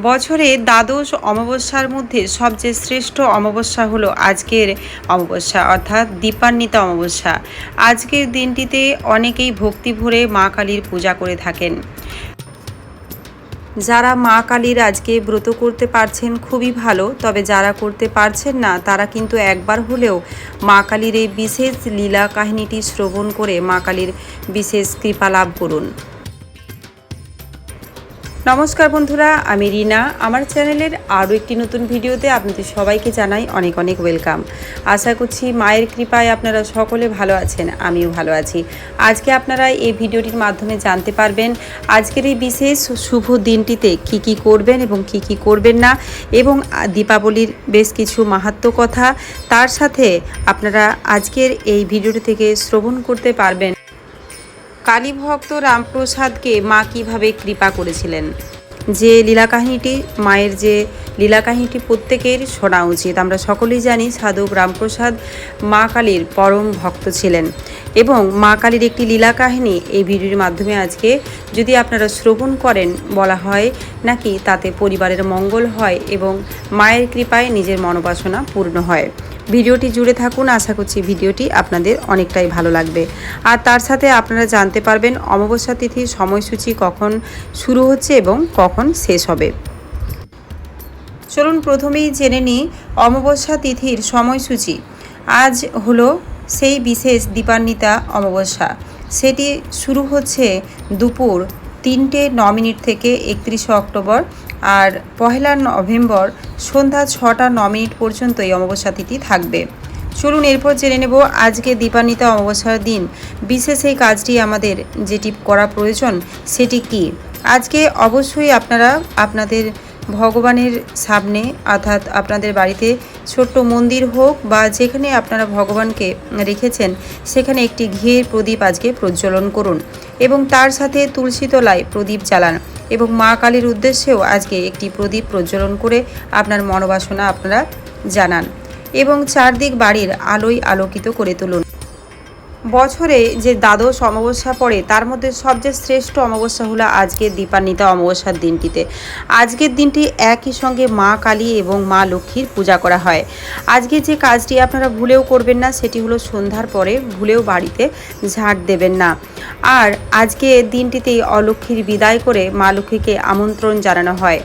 বছরে দ্বাদশ অমাবস্যার মধ্যে সবচেয়ে শ্রেষ্ঠ অমাবস্যা হলো আজকের অমাবস্যা, অর্থাৎ দীপান্বিতা অমাবস্যা। আজকের দিনটিতে অনেকেই ভক্তি ভরে মা কালীর পূজা করে থাকেন। যারা মা কালীর আজকে ব্রত করতে পারছেন খুবই ভালো, তবে যারা করতে পারছেন না, তারা কিন্তু একবার হলেও মা কালীর এই বিশেষ লীলা কাহিনীটি শ্রবণ করে মা কালীর বিশেষ কৃপা লাভ করুন। নমস্কার বন্ধুরা, আমি রিনা। আমার চ্যানেলের আরও একটি নতুন ভিডিওতে আপনাদের সবাইকে জানাই অনেক অনেক ওয়েলকাম। আশা করছি মায়ের কৃপায় আপনারা সকলে ভালো আছেন, আমিও ভালো আছি। আজকে আপনারা এই ভিডিওটির মাধ্যমে জানতে পারবেন আজকের এই বিশেষ শুভ দিনটিতে কি কি করবেন এবং কি কি করবেন না এবং দীপাবলির বেশ কিছু মাহাত্ম কথা। তার সাথে আপনারা আজকের এই ভিডিওটি থেকে শ্রবণ করতে পারবেন। কালীভক্ত রামপ্রসাদকে মা কীভাবে কৃপা করেছিলেন? যে লীলা কাহিনীটি মায়ের যে লীলা কাহিনীটি প্রত্যেকের শোনা উচিত। আমরা সকলেই জানি সাধক রামপ্রসাদ মা কালীর পরম ভক্ত ছিলেন এবং মা কালীর একটি লীলা কাহিনী এই ভিডিওর মাধ্যমে আজকে যদি আপনারা শ্রবণ করেন, বলা হয় নাকি তাতে পরিবারের মঙ্গল হয় এবং মায়ের কৃপায় নিজের মনোবাসনা পূর্ণ হয়। ভিডিওটি জুড়ে থাকুন। আশা করছি ভিডিওটি আপনাদের অনেকটাই ভালো লাগবে। আর তার সাথে আপনারা জানতে পারবেন অমাবস্যা তিথির সময়সূচি কখন শুরু হচ্ছে এবং কখন শেষ হবে। চলুন প্রথমেই জেনে নিই অমাবস্যা তিথির সময়সূচি। আজ হলো সেই বিশেষ দীপান্বিতা অমাবস্যা। সেটি শুরু হচ্ছে দুপুর তিনটে ন মিনিট থেকে একত্রিশে অক্টোবর আর পহেলা নভেম্বর সন্ধ্যা ছটা ন মিনিট পর্যন্ত এই অমাবস্যা তিথি থাকবে। চলুন এরপর জেনে নেব আজকে দীপান্বিতা অমাবস্যার দিন। বিশেষ এই কাজটি আমাদের যেটি করা প্রয়োজন, সেটি কি? আজকে অবশ্যই আপনারা আপনাদের ভগবানের সামনে, অর্থাৎ আপনাদের বাড়িতে ছোট্ট মন্দির হোক বা যেখানে আপনারা ভগবানকে রেখেছেন, সেখানে একটি ঘিয়ের প্রদীপ আজকে প্রজ্বলন করুন। এবং তার সাথে তুলসী তলায় প্রদীপ জ্বালান। এবং মা কালীর উদ্দেশ্যেও আজকে একটি প্রদীপ প্রজ্বলন করে আপনার মনোবাসনা আপনারা জানান এবং চারদিক বাড়ির আলোয় আলোকিত করে তুলুন। বছরে যে দ্বাদশ অমাবস্যা পড়ে, তার মধ্যে সবচেয়ে শ্রেষ্ঠ অমাবস্যা হলো আজকের দীপান্বিতা অমাবস্যার দিনটিতে। আজকের দিনটি একই সঙ্গে মা কালী এবং মা লক্ষ্মীর পূজা করা হয়। আজকে যে কাজটি আপনারা ভুলেও করবেন না, সেটি হলো সন্ধ্যার পরে ভুলেও বাড়িতে ঝাড় দেবেন না। আর আজকে দিনটিতেই অলক্ষ্মীর বিদায় করে মা লক্ষ্মীকে আমন্ত্রণ জানানো হয়।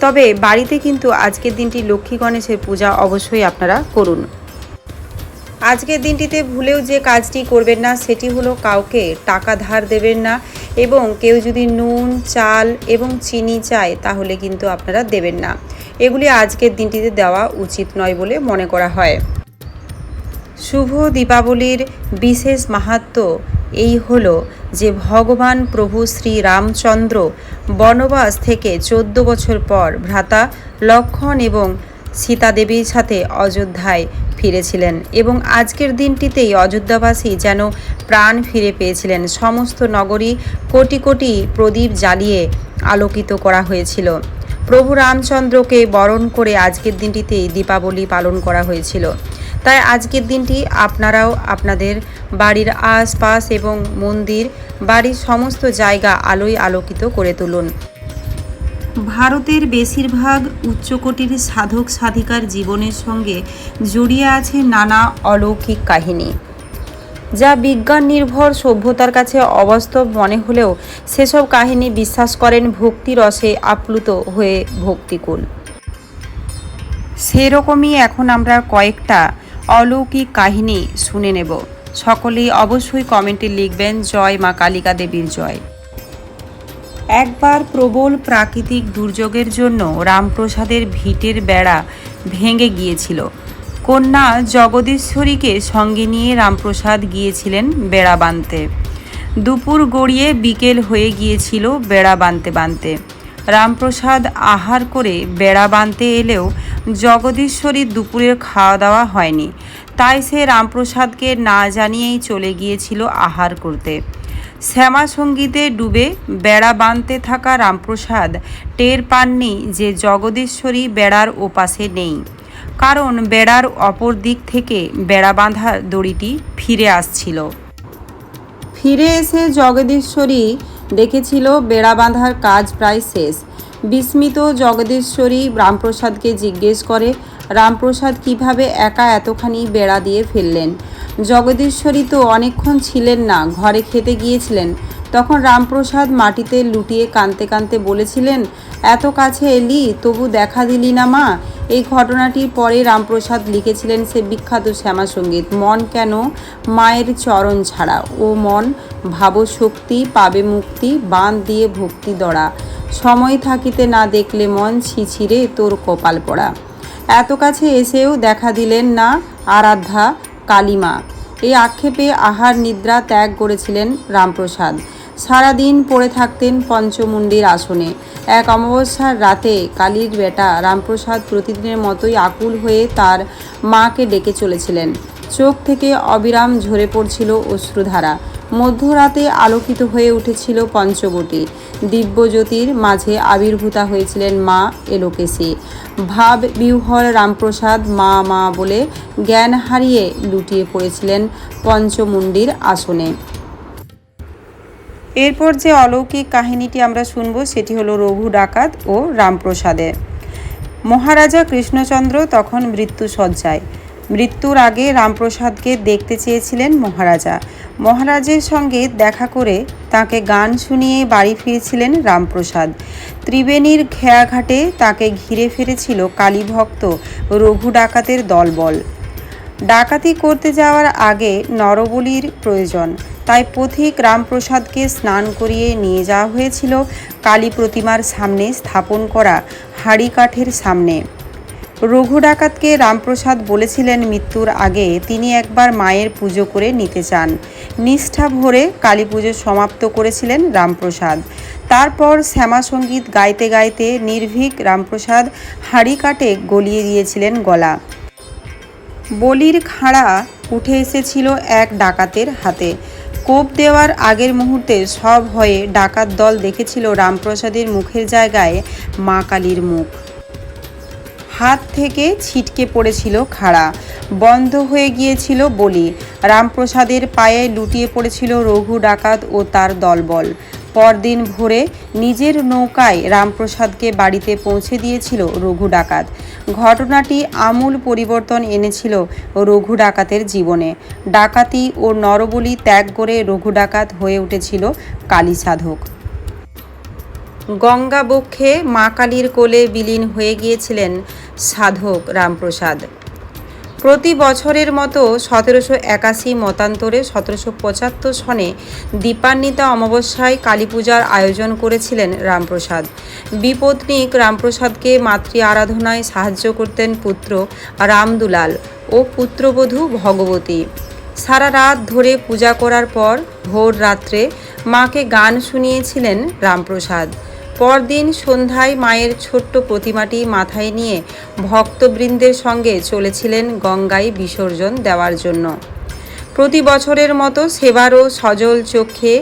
তবে বাড়িতে কিন্তু আজকের দিনটি লক্ষ্মী গণেশের পূজা অবশ্যই আপনারা করুন। আজকের দিনটিতে ভুলেও যে কাজটি করবেন না, সেটি হলো কাউকে টাকা ধার দেবেন না এবং কেউ যদি নুন, চাল এবং চিনি চায়, তাহলে কিন্তু আপনারা দেবেন না। এগুলি আজকের দিনটিতে দেওয়া উচিত নয় বলে মনে করা হয়। শুভ দীপাবলির বিশেষ মাহাত্ম এই হল যে ভগবান প্রভু শ্রী রামচন্দ্র বনবাস থেকে চোদ্দ বছর পর ভ্রাতা লক্ষণ এবং সীতাদেবীর সাথে অযোধ্যায় ফিরেছিলেন এবং আজকের দিনটিতেই অযোধ্যাবাসী যেন প্রাণ ফিরে পেয়েছিলেন। সমস্ত নগরী কোটি কোটি প্রদীপ জ্বালিয়ে আলোকিত করা হয়েছিল। প্রভু রামচন্দ্রকে বরণ করে আজকের দিনটিতেই দীপাবলি পালন করা হয়েছিল। তাই আজকের দিনটি আপনারাও আপনাদের বাড়ির আশপাশ এবং মন্দির, বাড়ির সমস্ত জায়গা আলোয় আলোকিত করে তুলুন। ভারতের বেশিরভাগ উচ্চকোটির সাধক সাধিকার জীবনের সঙ্গে জড়িয়ে আছে নানা অলৌকিক কাহিনী। যা বিজ্ঞান নির্ভর সভ্যতার কাছে অবাস্তব মনে হলেও সেসব কাহিনী বিশ্বাস করেন ভক্তি রসে আপ্লুত হয়ে ভক্তিকুল। সেরকমই এখন আমরা কয়েকটা অলৌকিক কাহিনী শুনে নেব। সকলেই অবশ্যই কমেন্টে লিখবেন, জয় মা কালিকা দেবীর জয়। একবার প্রবল প্রাকৃতিক দুর্যোগের জন্য রামপ্রসাদের ভিটের বেড়া ভেঙে গিয়েছিল। কন্যা জগদীশ্বরীকে সঙ্গে নিয়ে রামপ্রসাদ গিয়েছিলেন বেড়া বাঁধতে দুপুর গড়িয়ে বিকেল হয়ে গিয়েছিল বেড়া বাঁধতে বাঁধতে রামপ্রসাদ আহার করে বেড়া বাঁধতে এলেও জগদীশ্বরীর দুপুরের খাওয়া দাওয়া হয়নি। তাই সে রামপ্রসাদকে না জানিয়েই চলে গিয়েছিল আহার করতে। শ্যামা সঙ্গীতে ডুবে বেড়া বাঁধতে থাকা রামপ্রসাদ টের পাননি যে জগদীশ্বরী বেড়ার ওপাশে নেই। কারণ বেড়ার অপর দিক থেকে বেড়া বাঁধা দড়িটি ফিরে আসছিল। ফিরে এসে জগদীশ্বরী দেখেছিল বেড়া বাঁধার কাজ প্রায় শেষ। বিস্মিত জগদীশ্বরী রামপ্রসাদকে জিজ্ঞেস করে, রামপ্রসাদ, কীভাবে একা এতখানি বেড়া দিয়ে ফেললেন? জগদীশ্বরী তো অনেকক্ষণ ছিলেন না, ঘরে খেতে গিয়েছিলেন। তখন রামপ্রসাদ মাটিতে লুটিয়ে কাঁদতে কাঁদতে বলেছিলেন, এত কাছে এলি, তবু দেখা দিলি না মা। এই ঘটনাটির পরে রামপ্রসাদ লিখেছিলেন সে বিখ্যাত শ্যামা সংগীত মন কেন মায়ের চরণ ছাড়া? ও মন ভাবশক্তি পাবে মুক্তি বাঁধ দিয়ে ভক্তি দড়া। সময় থাকিতে না দেখলে মন ছিছিরে তোর কপাল পড়া। এত কাছে এসেও দেখা দিলেন না, আরাধ্যা কালিমা। এই আক্ষেপে আহার নিদ্রা ত্যাগ করেছিলেন রামপ্রসাদ। সারাদিন পড়ে থাকতেন পঞ্চমুণ্ডির আসনে। এক অমাবস্যার রাতে কালীর বেটা রামপ্রসাদ প্রতিদিনের মতোই আকুল হয়ে তার মাকে ডেকে চলেছিলেন। চোখ থেকে অবিরাম ঝরে পড়ছিল অশ্রুধারা। মধ্যরাতে আলোকিত হয়ে উঠেছিল পঞ্চবটী। দিব্যজ্যোতির মাঝে আবির্ভূতা হয়েছিলেন মা এলোকেশী। ভাব বিহ্বল রামপ্রসাদ মা মা বলে জ্ঞান হারিয়ে লুটিয়ে পড়েছিলেন পঞ্চমুণ্ডির আসনে। এরপর যে অলৌকিক কাহিনীটি আমরা শুনব সেটি হলো রঘু ডাকাত ও রামপ্রসাদের মহারাজা কৃষ্ণচন্দ্র তখন মৃত্যু সজ্জায় মৃত্যুর আগে রামপ্রসাদকে দেখতে চেয়েছিলেন মহারাজা। মহারাজের সঙ্গে দেখা করে তাকে গান শুনিয়ে বাড়ি ফিরেছিলেন রামপ্রসাদ। ত্রিবেণীর খেয়াঘাটে তাকে ঘিরে ফিরেছিল কালীভক্ত রঘু ডাকাতের দলবল। ডাকাতি করতে যাওয়ার আগে নরবলির প্রয়োজন, তাই পথিক রামপ্রসাদকে স্নান করিয়ে নিয়ে যাওয়া হয়েছিল কালী প্রতিমার সামনে স্থাপন করা হাড়ি কাঠের সামনে। রঘু ডাকাতকে রামপ্রসাদ বলেছিলেন মৃত্যুর আগে তিনি একবার মায়ের পুজো করে নিতে চান। নিষ্ঠা ভরে কালী পুজো সমাপ্ত করেছিলেন রামপ্রসাদ। তারপর শ্যামা সংগীত গাইতে গাইতে নির্ভীক রামপ্রসাদ হাড়ি কাটে গলিয়ে দিয়েছিলেন গলা। বলির খাড়া উঠে এসেছিল এক ডাকাতের হাতে। কোপ দেওয়ার আগের মুহূর্তে সব হয়ে ডাকাত দল দেখেছিল রামপ্রসাদের মুখের জায়গায় মা কালীর মুখ। হাত থেকে ছিটকে পড়েছিল খাড়া। বন্ধ হয়ে গিয়েছিল বলি। রামপ্রসাদের পায়ে লুটিয়ে পড়েছিল রঘু ডাকাত ও তার দলবল। পরদিন ভোরে নিজের নৌকায় রামপ্রসাদকে বাড়িতে পৌঁছে দিয়েছিল রঘু ডাকাত। ঘটনাটি আমূল পরিবর্তন এনেছিল রঘু ডাকাতের জীবনে। ডাকাতি ও নরবলি ত্যাগ করে রঘু ডাকাত হয়ে উঠেছিল কালী সাধক গঙ্গা বক্ষে মা কালীর কোলে বিলীন হয়ে গিয়েছিলেন সাধক রামপ্রসাদ। প্রতি বছরের মতো সতেরোশো একাশি মতান্তরে সতেরোশো পঁচাত্তর সনে দীপান্বিতা অমাবস্যায় কালী পূজার আয়োজন করেছিলেন রামপ্রসাদ। বিপত্নিক রামপ্রসাদকে মাতৃ আরাধনায় সাহায্য করতেন পুত্র রামদুলাল ও পুত্রবধূ ভগবতী। সারা রাত ধরে পূজা করার পর ভোর রাত্রে মাকে গান শুনিয়েছিলেন রামপ্রসাদ। পরদিন সন্ধ্যায় মায়ের ছোট্ট প্রতিমাটি মাথায় নিয়ে ভক্তবৃন্দের সঙ্গে চলেছিলেন গঙ্গায় বিসর্জন দেওয়ার জন্য। প্রতি বছরের মতো সেবারও সজল চোখে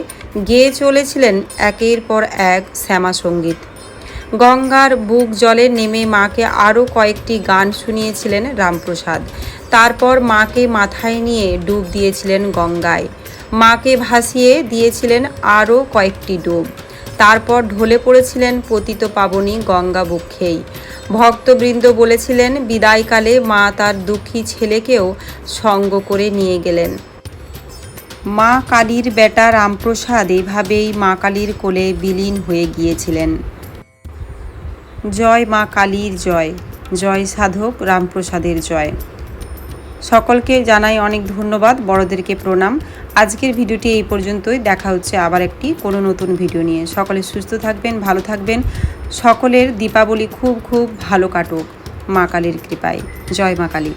গেয়ে চলেছিলেন একের পর এক শ্যামা সংগীত। গঙ্গার বুক জলে নেমে মাকে আরও কয়েকটি গান শুনিয়েছিলেন রামপ্রসাদ। তারপর মাকে মাথায় নিয়ে ডুব দিয়েছিলেন গঙ্গায়। মাকে ভাসিয়ে দিয়েছিলেন আরও কয়েকটি ডুব। তারপর ঢলে পড়েছিলেন পতিত পাবনী গঙ্গা বক্ষেই। ভক্তবৃন্দ বলেছিলেন, বিদায়কালে মা তার দুঃখী ছেলেকেও সঙ্গ করে নিয়ে গেলেন। মা কালীর বেটা রামপ্রসাদ এভাবেই মা কালীর কোলে বিলীন হয়ে গিয়েছিলেন। জয় মা কালীর জয় জয় সাধক রামপ্রসাদের জয়। সকলকে জানাই অনেক ধন্যবাদ। বড়দেরকে প্রণাম। আজকের ভিডিওটি এই পর্যন্তই। দেখা হচ্ছে আবার একটি কোনো নতুন ভিডিও নিয়ে। সকলে সুস্থ থাকবেন, ভালো থাকবেন। সকলের দীপাবলি খুব খুব ভালো কাটুক। মা কালীর কৃপায়। জয় মা কালী।